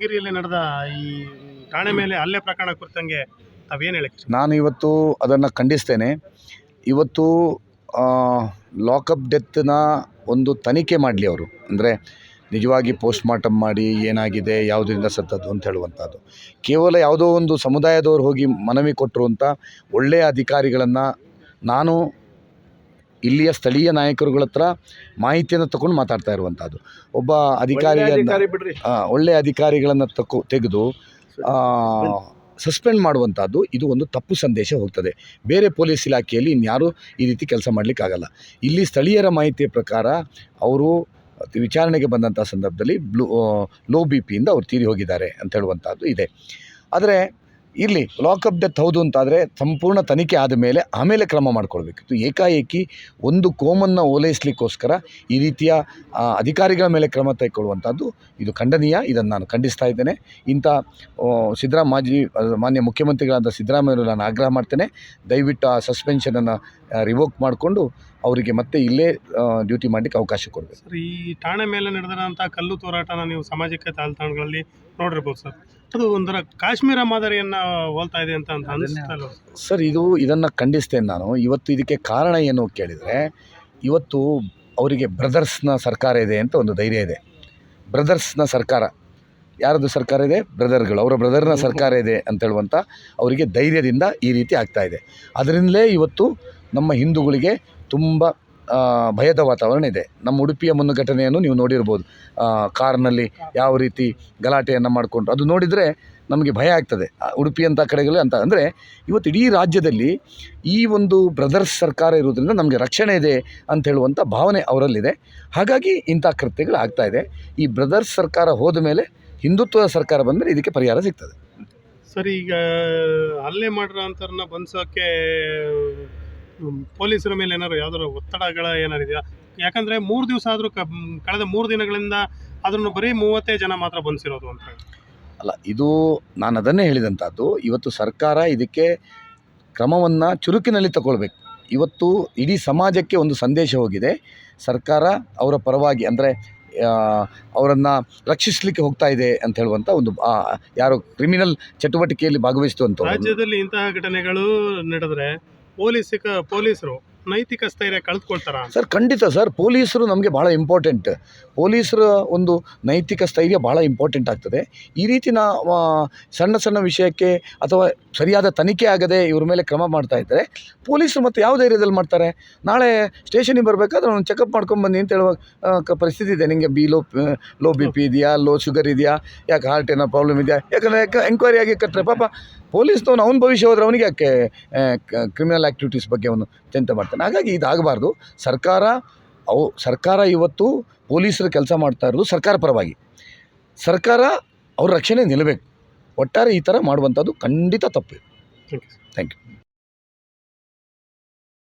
ಗಿರಿಯಲ್ಲಿ ನಡೆದ ಈ ಠಾಣೆ ಮೇಲೆ ಹಲ್ಲೆ ಪ್ರಕರಣ ಕುರಿತಂಗೆ ತಾವೇನು ಹೇಳಕ್ಕೆ ನಾನು ಇವತ್ತು ಅದನ್ನು ಖಂಡಿಸ್ತೇನೆ. ಇವತ್ತು ಲಾಕಪ್ ಡೆತ್ನ ಒಂದು ತನಿಖೆ ಮಾಡಲಿ ಅವರು. ಅಂದರೆ ನಿಜವಾಗಿ ಪೋಸ್ಟ್ ಮಾರ್ಟಮ್ ಮಾಡಿ ಏನಾಗಿದೆ, ಯಾವುದರಿಂದ ಸತ್ತದ್ದು ಅಂತ ಹೇಳುವಂಥದ್ದು. ಕೇವಲ ಯಾವುದೋ ಒಂದು ಸಮುದಾಯದವರು ಹೋಗಿ ಮನವಿ ಕೊಟ್ಟರು ಅಂತ ಒಳ್ಳೆಯ ಅಧಿಕಾರಿಗಳನ್ನು ನಾನು ಇಲ್ಲಿಯ ಸ್ಥಳೀಯ ನಾಯಕರುಗಳ ಹತ್ರ ಮಾಹಿತಿಯನ್ನು ತಗೊಂಡು ಮಾತಾಡ್ತಾ ಇರುವಂಥದ್ದು ಒಬ್ಬ ಅಧಿಕಾರಿಯನ್ನು ಒಳ್ಳೆಯ ಅಧಿಕಾರಿಗಳನ್ನು ತಕೊ ತೆಗೆದು ಸಸ್ಪೆಂಡ್ ಮಾಡುವಂಥದ್ದು ಇದು ಒಂದು ತಪ್ಪು ಸಂದೇಶ ಹೋಗ್ತದೆ. ಬೇರೆ ಪೊಲೀಸ್ ಇಲಾಖೆಯಲ್ಲಿ ಇನ್ಯಾರೂ ಈ ರೀತಿ ಕೆಲಸ ಮಾಡಲಿಕ್ಕಾಗಲ್ಲ. ಇಲ್ಲಿ ಸ್ಥಳೀಯರ ಮಾಹಿತಿಯ ಪ್ರಕಾರ ಅವರು ವಿಚಾರಣೆಗೆ ಬಂದಂಥ ಸಂದರ್ಭದಲ್ಲಿ ಬ್ಲೂ ಲೋ ಬಿ ಪಿಯಿಂದ ಅವ್ರು ತೀರಿ ಹೋಗಿದ್ದಾರೆ ಅಂತ ಹೇಳುವಂಥದ್ದು ಇದೆ. ಆದರೆ ಇಲ್ಲಿ ಲಾಕಪ್ ಡೆತ್ ಹೌದು ಅಂತಾದರೆ ಸಂಪೂರ್ಣ ತನಿಖೆ ಆದ ಮೇಲೆ ಆಮೇಲೆ ಕ್ರಮ ಮಾಡಿಕೊಳ್ಬೇಕಿತ್ತು ಏಕಾಏಕಿ ಒಂದು ಕೋಮನ್ನು ಓಲೈಸಲಿಕ್ಕೋಸ್ಕರ ಈ ರೀತಿಯ ಅಧಿಕಾರಿಗಳ ಮೇಲೆ ಕ್ರಮ ತೆಗೆದುಕೊಳ್ಳುವಂಥದ್ದು ಇದು ಖಂಡನೀಯ. ಇದನ್ನು ನಾನು ಖಂಡಿಸ್ತಾ ಇದ್ದೇನೆ. ಇಂಥ ಸಿದ್ದರಾಮ ಮಾಜಿ ಮಾನ್ಯ ಮುಖ್ಯಮಂತ್ರಿಗಳಾದ ಸಿದ್ದರಾಮಯ್ಯ ನಾನು ಆಗ್ರಹ ಮಾಡ್ತೇನೆ. ದಯವಿಟ್ಟು ಆ ಸಸ್ಪೆನ್ಷನನ್ನು ರಿವೋಕ್ ಮಾಡಿಕೊಂಡು ಅವರಿಗೆ ಮತ್ತೆ ಇಲ್ಲೇ ಡ್ಯೂಟಿ ಮಾಡಲಿಕ್ಕೆ ಅವಕಾಶ ಕೊಡಬೇಕು. ಸರ್, ಈ ಠಾಣೆ ಮೇಲೆ ನಡೆದಂಥ ಕಲ್ಲು ತೋರಾಟನ ನೀವು ಸಾಮಾಜಿಕ ಜಾಲತಾಣಗಳಲ್ಲಿ ನೋಡಿರ್ಬೋದು ಸರ್. ಅದು ಒಂಥರ ಕಾಶ್ಮೀರ ಮಾದರಿಯನ್ನು ಹೋಲ್ತಾ ಇದೆ ಅಂತ ಅಂತ ಸರ್? ಇದು ಇದನ್ನು ಖಂಡಿಸ್ತೇನೆ ನಾನು. ಇವತ್ತು ಇದಕ್ಕೆ ಕಾರಣ ಏನು ಕೇಳಿದರೆ ಇವತ್ತು ಅವರಿಗೆ ಬ್ರದರ್ಸ್ನ ಸರ್ಕಾರ ಇದೆ ಅಂತ ಒಂದು ಧೈರ್ಯ ಇದೆ. ಬ್ರದರ್ಸ್ನ ಸರ್ಕಾರ. ಯಾರದು ಸರ್ಕಾರ ಇದೆ? ಬ್ರದರ್ಗಳು. ಅವರ ಬ್ರದರ್ನ ಸರ್ಕಾರ ಇದೆ ಅಂತ ಹೇಳುವಂಥ ಅವರಿಗೆ ಧೈರ್ಯದಿಂದ ಈ ರೀತಿ ಆಗ್ತಾ ಇದೆ. ಅದರಿಂದಲೇ ಇವತ್ತು ನಮ್ಮ ಹಿಂದೂಗಳಿಗೆ ತುಂಬ ಭಯದ ವಾತಾವರಣ ಇದೆ. ನಮ್ಮ ಉಡುಪಿಯ ಒಂದು ಘಟನೆಯನ್ನು ನೀವು ನೋಡಿರ್ಬೋದು. ಕಾರ್ನಲ್ಲಿ ಯಾವ ರೀತಿ ಗಲಾಟೆಯನ್ನು ಮಾಡಿಕೊಂಡ್ರು. ಅದು ನೋಡಿದರೆ ನಮಗೆ ಭಯ ಆಗ್ತದೆ. ಉಡುಪಿಯಂಥ ಕಡೆಗಳು ಅಂತ ಅಂದರೆ ಇವತ್ತು ಇಡೀ ರಾಜ್ಯದಲ್ಲಿ ಈ ಒಂದು ಬ್ರದರ್ಸ್ ಸರ್ಕಾರ ಇರೋದ್ರಿಂದ ನಮಗೆ ರಕ್ಷಣೆ ಇದೆ ಅಂತ ಹೇಳುವಂಥ ಭಾವನೆ ಅವರಲ್ಲಿದೆ. ಹಾಗಾಗಿ ಇಂಥ ಕೃತ್ಯಗಳು ಆಗ್ತಾ ಇದೆ. ಈ ಬ್ರದರ್ಸ್ ಸರ್ಕಾರ ಹೋದ ಮೇಲೆ ಹಿಂದುತ್ವದ ಸರ್ಕಾರ ಬಂದರೆ ಇದಕ್ಕೆ ಪರಿಹಾರ ಸಿಗ್ತದೆ. ಸರಿ, ಈಗ ಹಲ್ಲೆ ಮಾಡಿರೋ ಅಂಥವ್ರನ್ನ ಬಂಧಿಸೋಕ್ಕೆ ಪೊಲೀಸರ ಮೇಲೆ ಏನಾದ್ರು ಯಾವ್ದಾದ್ರು ಒತ್ತಡಗಳ ಏನಾರು ಇದೆಯಾ? ಯಾಕಂದ್ರೆ ಮೂರು ದಿವಸ ಆದರೂ ಕಳೆದ ಮೂರು ದಿನಗಳಿಂದ ಅದನ್ನು ಬರೀ ಮೂವತ್ತೇ ಜನ ಮಾತ್ರ ಬಂಧಿಸಿರೋದು ಅಂತ ಹೇಳಿ ಅಲ್ಲ ಇದು ನಾನು ಅದನ್ನೇ ಹೇಳಿದಂಥದ್ದು ಇವತ್ತು ಸರ್ಕಾರ ಇದಕ್ಕೆ ಕ್ರಮವನ್ನು ಚುರುಕಿನಲ್ಲಿ ತಗೊಳ್ಬೇಕು. ಇವತ್ತು ಇಡೀ ಸಮಾಜಕ್ಕೆ ಒಂದು ಸಂದೇಶ ಹೋಗಿದೆ. ಸರ್ಕಾರ ಅವರ ಪರವಾಗಿ ಅಂದರೆ ಅವರನ್ನು ರಕ್ಷಿಸಲಿಕ್ಕೆ ಹೋಗ್ತಾ ಇದೆ ಅಂತ ಹೇಳುವಂಥ ಒಂದು ಯಾರು ಕ್ರಿಮಿನಲ್ ಚಟುವಟಿಕೆಯಲ್ಲಿ ಭಾಗವಹಿಸುವಂಥವ್ರು ರಾಜ್ಯದಲ್ಲಿ ಇಂತಹ ಘಟನೆಗಳು ನಡೆದ್ರೆ ಪೊಲೀಸಿಕ ಪೊಲೀಸರು ನೈತಿಕ ಸ್ಥೈರ್ಯ ಕಳೆದುಕೊಳ್ತಾರ? ಸರ್, ಖಂಡಿತ ಸರ್. ಪೊಲೀಸರು ನಮಗೆ ಭಾಳ ಇಂಪಾರ್ಟೆಂಟ್ ಪೊಲೀಸರ ಒಂದು ನೈತಿಕ ಸ್ಥೈರ್ಯ ಭಾಳ ಇಂಪಾರ್ಟೆಂಟ್ ಆಗ್ತದೆ. ಈ ರೀತಿ ನಾ ಸಣ್ಣ ಸಣ್ಣ ವಿಷಯಕ್ಕೆ ಅಥವಾ ಸರಿಯಾದ ತನಿಖೆ ಆಗದೆ ಇವ್ರ ಮೇಲೆ ಕ್ರಮ ಮಾಡ್ತಾ ಇದ್ದಾರೆ ಪೊಲೀಸರು ಮತ್ತು ಯಾವ ಧೈರ್ಯದಲ್ಲಿ ಮಾಡ್ತಾರೆ? ನಾಳೆ ಸ್ಟೇಷನಿಗೆ ಬರಬೇಕಾದ್ರೆ ಅವ್ನು ಚೆಕಪ್ ಮಾಡ್ಕೊಂಬನ್ನಿ ಅಂತ ಹೇಳುವ ಪರಿಸ್ಥಿತಿ ಇದೆ. ನಿಮಗೆ B low low B P ಇದೆಯಾ? ಲೋ ಶುಗರ್ ಇದೆಯಾ? ಯಾಕೆ ಹಾರ್ಟ್ ಏನೋ ಪ್ರಾಬ್ಲಮ್ ಇದೆಯಾ? ಯಾಕಂದರೆ, ಯಾಕೆ ಎಂಕ್ವೈರಿ ಆಗಿ ಕಟ್ಟರೆ ಪಾಪ ಪೊಲೀಸ್ನವನು ಅವನು ಭವಿಷ್ಯ ಹೋದ್ರೆ ಅವನಿಗೆ ಯಾಕೆ ಕ್ರಿಮಿನಲ್ ಆ್ಯಕ್ಟಿವಿಟೀಸ್ ಬಗ್ಗೆ ಅವನು ಚಿಂತೆ ಮಾಡ್ತಾನೆ. ಹಾಗಾಗಿ ಇದಾಗಬಾರ್ದು. ಸರ್ಕಾರ ಅವು ಸರ್ಕಾರ ಇವತ್ತು ಪೊಲೀಸರು ಕೆಲಸ ಮಾಡ್ತಾ ಇರೋದು ಸರ್ಕಾರ ಪರವಾಗಿ. ಸರ್ಕಾರ ಅವ್ರ ರಕ್ಷಣೆ ನಿಲ್ಲಬೇಕು ಒಟ್ಟಾರೆ ಈ ಥರ ಮಾಡುವಂಥದ್ದು ಖಂಡಿತ ತಪ್ಪು. Thank you thank you